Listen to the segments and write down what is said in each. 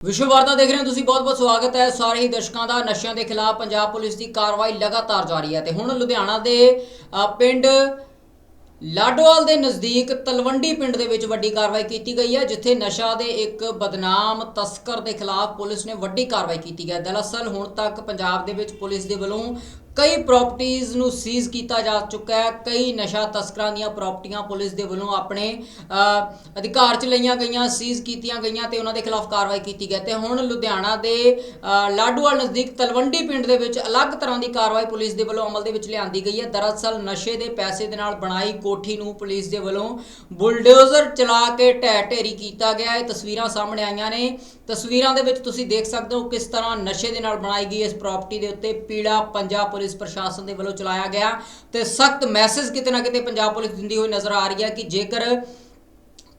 ਵਿਸ਼ਵ ਵਾਰਤਾ ਦੇਖ ਰਹੇ ਹੋ ਤੁਸੀਂ ਬਹੁਤ-ਬਹੁਤ ਸਵਾਗਤ ਹੈ। ਸਾਰੇ ਹੀ ਦਰਸ਼ਕਾਂ ਦਾ ਨਸ਼ਿਆਂ ਦੇ ਖਿਲਾਫ ਪੰਜਾਬ ਪੁਲਿਸ ਦੀ ਕਾਰਵਾਈ ਲਗਾਤਾਰ ਜਾਰੀ ਹੈ ਤੇ ਹੁਣ ਲੁਧਿਆਣਾ ਦੇ ਅ, ਪਿੰਡ ਲਾਡੋਵਾਲ ਦੇ ਨਜ਼ਦੀਕ ਤਲਵੰਡੀ ਪਿੰਡ ਦੇ ਵਿੱਚ ਵੱਡੀ ਕਾਰਵਾਈ ਕੀਤੀ ਗਈ ਹੈ ਜਿੱਥੇ ਨਸ਼ਾ ਦੇ ਇੱਕ ਬਦਨਾਮ ਤਸਕਰ ਦੇ ਖਿਲਾਫ ਪੁਲਿਸ ਨੇ ਵੱਡੀ ਕਾਰਵਾਈ ਕੀਤੀ ਹੈ। ਦਰਅਸਲ ਹੁਣ ਤੱਕ ਪੰਜਾਬ ਦੇ ਵਿੱਚ ਪੁਲਿਸ ਦੇ ਵੱਲੋਂ ਕਈ ਪ੍ਰਾਪਰਟੀਆਂ ਨੂੰ ਸੀਜ਼ ਕੀਤਾ ਜਾ ਚੁੱਕਾ ਹੈ ਕਈ ਨਸ਼ਾ ਤਸਕਰਾਂ ਦੀਆਂ ਪ੍ਰਾਪਰਟੀਆਂ ਪੁਲਿਸ ਦੇ ਵੱਲੋਂ ਆਪਣੇ ਅਧਿਕਾਰ 'ਚ ਲਈਆਂ ਗਈਆਂ ਸੀਜ਼ ਕੀਤੀਆਂ ਗਈਆਂ ਤੇ ਉਹਨਾਂ ਦੇ ਖਿਲਾਫ ਕਾਰਵਾਈ ਕੀਤੀ ਗਈ ਤੇ ਹੁਣ ਲੁਧਿਆਣਾ ਦੇ ਅ, ਨਜ਼ਦੀਕ ਤਲਵੰਡੀ ਪਿੰਡ ਦੇ ਵਿੱਚ ਅਲੱਗ ਤਰ੍ਹਾਂ ਦੀ ਕਾਰਵਾਈ ਪੁਲਿਸ ਦੇ ਵੱਲੋਂ ਅਮਲ ਦੇ ਵਿੱਚ ਲਿਆਂਦੀ ਗਈ ਹੈ। ਦਰਅਸਲ ਨਸ਼ੇ ਦੇ ਪੈਸੇ ਦੇ ਨਾਲ ਬਣਾਈ ਕੋਠੀ ਨੂੰ ਪੁਲਿਸ ਦੇ ਵੱਲੋਂ ਬੁਲਡੋਜ਼ਰ ਚਲਾ ਕੇ ਢਹਿ ਢੇਰੀ ਕੀਤਾ ਗਿਆ। ਇਹ ਤਸਵੀਰਾਂ ਸਾਹਮਣੇ ਆਈਆਂ ਨੇ। ਤਸਵੀਰਾਂ ਦੇ ਵਿੱਚ ਤੁਸੀਂ ਦੇਖ ਸਕਦੇ ਹੋ ਕਿਸ ਤਰ੍ਹਾਂ ਨਸ਼ੇ ਦੇ ਨਾਲ ਬਣਾਈ ਗਈ ਇਸ ਪ੍ਰਾਪਰਟੀ ਦੇ ਉੱਤੇ ਪੀੜਾ ਪੰਜਾਬ ਪੁਲਿਸ ਪ੍ਰਸ਼ਾਸਨ ਦੇ ਵੱਲੋਂ ਚਲਾਇਆ ਗਿਆ ਤੇ ਸਖਤ ਮੈਸੇਜ ਕਿਤੇ ਨਾ ਕਿਤੇ ਪੰਜਾਬ ਪੁਲਿਸ ਦਿੰਦੀ ਹੋਈ ਨਜ਼ਰ ਆ ਰਹੀ ਹੈ ਕਿ ਜੇਕਰ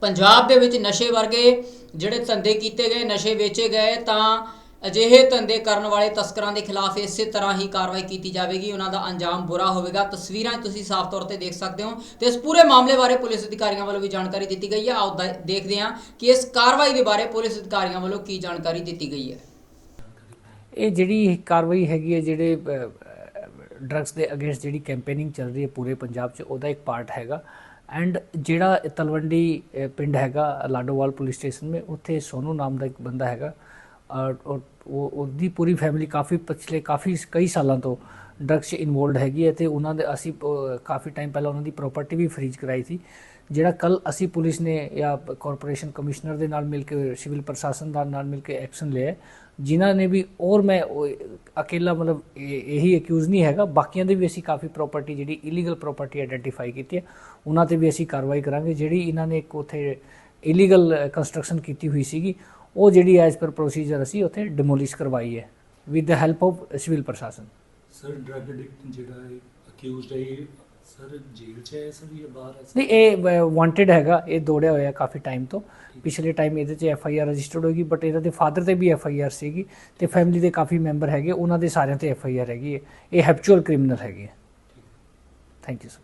ਪੰਜਾਬ ਦੇ ਵਿੱਚ ਨਸ਼ੇ ਵਰਗੇ ਜਿਹੜੇ ਧੰਦੇ ਕੀਤੇ ਗਏ, ਨਸ਼ੇ ਵੇਚੇ ਗਏ, ਤਾਂ ਅਜਿਹੇ ਧੰਦੇ ਕਰਨ ਵਾਲੇ ਤਸਕਰਾਂ ਦੇ ਖਿਲਾਫ ਇਸੇ ਤਰ੍ਹਾਂ ਹੀ ਕਾਰਵਾਈ ਕੀਤੀ ਜਾਵੇਗੀ। ਉਹਨਾਂ ਦਾ ਅੰਜਾਮ ਬੁਰਾ ਹੋਵੇਗਾ। ਤਸਵੀਰਾਂ ਤੁਸੀਂ ਸਾਫ਼ ਤੌਰ ਤੇ ਦੇਖ ਸਕਦੇ ਹੋ ਤੇ ਇਸ ਪੂਰੇ ਮਾਮਲੇ ਬਾਰੇ ਪੁਲਿਸ ਅਧਿਕਾਰੀਆਂ ਵੱਲੋਂ ਵੀ ਜਾਣਕਾਰੀ ਦਿੱਤੀ ਗਈ ਹੈ। ਆਓ ਦੇਖਦੇ ਹਾਂ ਕਿ ਇਸ ਕਾਰਵਾਈ ਦੇ ਬਾਰੇ ਪੁਲਿਸ ਅਧਿਕਾਰੀਆਂ ਵੱਲੋਂ ਕੀ ਜਾਣਕਾਰੀ ਦਿੱਤੀ ਗਈ ਹੈ। ਇਹ ਜਿਹੜੀ ਕਾਰਵਾਈ ਹੈਗੀ ਹੈ, ਜਿਹੜੇ ਡਰੱਗਸ ਦੇ ਅਗੇਂਸਟ ਜਿਹੜੀ ਕੈਂਪੇਨਿੰਗ ਚੱਲ ਰਹੀ ਹੈ ਪੂਰੇ ਪੰਜਾਬ 'ਚ, ਉਹਦਾ ਇੱਕ ਪਾਰਟ ਹੈਗਾ। ਐਂਡ ਜਿਹੜਾ ਤਲਵੰਡੀ ਪਿੰਡ ਹੈਗਾ, ਲਾਡੋਵਾਲ ਪੁਲਿਸ ਸਟੇਸ਼ਨ ਮੇ, ਉੱਥੇ ਸੋਨੂ ਨਾਮ ਦਾ ਇੱਕ ਬੰਦਾ ਹੈਗਾ। ਔਰ ਉਹ, ਉਹਦੀ ਪੂਰੀ ਫੈਮਿਲੀ ਕਾਫੀ ਪਿਛਲੇ ਕਾਫੀ ਕਈ ਸਾਲਾਂ ਤੋਂ ਡਰੱਗਸ 'ਚ ਇਨਵੋਲਡ ਹੈਗੀ ਹੈ ਤੇ ਉਹਨਾਂ ਦੇ ਅਸੀਂ ਕਾਫੀ ਟਾਈਮ ਪਹਿਲਾਂ ਉਹਨਾਂ ਦੀ ਪ੍ਰਾਪਰਟੀ ਵੀ ਫਰੀਜ਼ ਕਰਾਈ ਸੀ। ਜਿਹੜਾ ਕੱਲ ਅਸੀਂ ਪੁਲਿਸ ਨੇ ਜਾਂ ਕਾਰਪੋਰੇਸ਼ਨ ਕਮਿਸ਼ਨਰ ਦੇ ਨਾਲ ਮਿਲ ਕੇ ਸਿਵਲ ਪ੍ਰਸ਼ਾਸਨ ਦਾ ਨਾਲ ਮਿਲ ਕੇ ਐਕਸ਼ਨ ਲਿਆ ਜਿਨ੍ਹਾਂ ਨੇ ਵੀ, ਔਰ ਮੈਂ, ਉਹ ਅਕੇਲਾ ਮਤਲਬ ਇਹ- ਇਹੀ ਅਕਿਊਜ਼ ਨਹੀਂ ਹੈਗਾ। ਬਾਕੀਆਂ ਦੇ ਵੀ ਅਸੀਂ ਕਾਫੀ ਪ੍ਰਾਪਰਟੀ ਜਿਹੜੀ ਇਲੀਗਲ ਪ੍ਰਾਪਰਟੀ ਆਇਡੈਂਟੀਫਾਈ ਕੀਤੀ ਹੈ, ਉਹਨਾਂ ਤੇ ਵੀ ਅਸੀਂ ਕਾਰਵਾਈ ਕਰਾਂਗੇ। ਜਿਹੜੀ ਇਹਨਾਂ ਨੇ ਇੱਕ ਉਥੇ ਇਲੀਗਲ ਕੰਸਟਰਕਸ਼ਨ ਕੀਤੀ ਹੋਈ ਸੀਗੀ, ਉਹ ਜਿਹੜੀ ਐਜ਼ ਪਰ ਪ੍ਰੋਸੀਜਰ ਅਸੀਂ ਉਥੇ ਡਿਮੋਲਿਸ਼ ਕਰਵਾਈ ਹੈ with the help of civil ਪ੍ਰਸ਼ਾਸਨ। ਸਰ ਡਰਗ ਐਡਿਕਟ ਜਿਹੜਾ ਅਕਿਊਜ਼ਡ ਹੈ ਸਰ, ਜੇਲ੍ਹ 'ਚ ਹੈ ਸਰ ਇਹ ਬਾਹਰ ਹੈ ਨਹੀਂ, ਇਹ ਵਾਂਟਡ ਹੈਗਾ। ਇਹ ਦੌੜਿਆ ਹੋਇਆ ਕਾਫੀ ਟਾਈਮ ਤੋਂ। ਪਿਛਲੇ ਟਾਈਮ ਇਹਦੇ 'ਚ ਐਫ ਆਈ ਆਰ ਰਜਿਸਟਰਡ ਹੋਏਗੀ ਬਟ ਇਹਦੇ ਤੇ ਫਾਦਰ ਤੇ ਵੀ ਐਫ ਆਈ ਆਰ ਸੀਗੀ ਤੇ ਫੈਮਿਲੀ ਦੇ ਕਾਫੀ ਮੈਂਬਰ ਹੈਗੇ, ਉਹਨਾਂ ਦੇ ਸਾਰਿਆਂ ਤੇ ਐਫ ਆਈ ਆਰ ਹੈਗੀ ਹੈ। ਇਹ ਹੈਪਚੁਅਲ ਕ੍ਰਿਮੀਨਲ ਹੈਗੇ ਥੈਂਕ ਯੂ ਸਰ